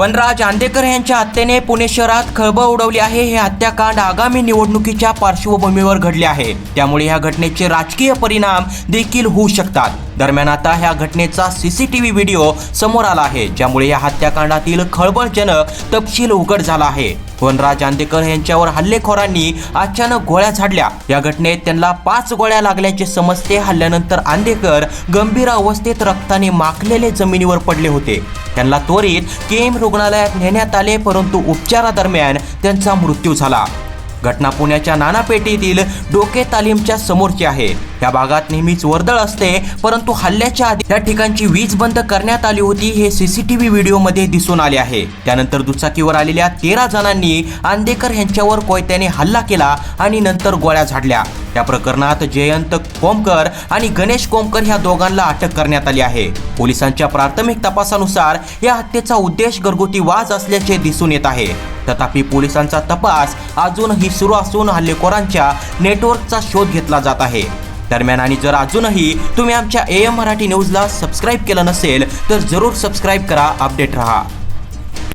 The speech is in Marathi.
वनराज आंदेकर यांच्या हत्येने पुणे शहरात खळबळ उडवली आहे. हे हत्याकांड आगामी निवडणुकीच्या पार्श्वभूमीवर घडले आहे. त्यामुळे या घटनेचे राजकीय परिणाम देखील होऊ शकतात. दरम्यान आता ह्या घटनेचा सीसीटीव्ही व्हिडिओ समोर आला आहे ज्यामुळे या हत्याकांडातील खळबळजनक तपशील उघड झाला आहे. वनराज आंदेकर यांच्यावर हल्लेखोरांनी अचानक गोळ्या झाडल्या. या घटनेत त्यांना पाच गोळ्या लागल्याचे समजते. हल्ल्यानंतर आंदेकर गंभीर अवस्थेत रक्ताने माखलेले जमिनीवर पडले होते. त्यांना त्वरित केम रुग्णालयात नेण्यात आले परंतु उपचारादरम्यान त्यांचा मृत्यू झाला. घटना पुण्याच्या नानापेटीतील डोके तालीमच्या समोरची आहे. या भागात नेहमीच वर्दळ असते परंतु हल्ल्याच्या आधी या ठिकाणची वीज बंद करण्यात आली होती हे सीसीटीव्ही व्हिडिओमध्ये दिसून आले आहे. त्यानंतर दुचाकीवर आलेल्या तेरा जणांनी आंदेकर यांच्यावर कोयत्याने हल्ला केला आणि नंतर गोळ्या झाडल्या. या प्रकरणात जयंत कोमकर आणि गणेश कोमकर ह्या दोघांना अटक करण्यात आली आहे. पोलिसांच्या प्राथमिक तपासानुसार या हत्येचा उद्देश घरगुती वाज असल्याचे दिसून येत आहे. तथापि पोलिसांचा तपास अजूनही सुरू असून हल्लेखोरांच्या नेटवर्कचा शोध घेतला जात आहे. दरम्यान आणि जर अजूनही तुम्ही आमच्या ए एम मराठी न्यूजला सबस्क्राईब केलं नसेल तर जरूर सबस्क्राईब करा अपडेट रहा.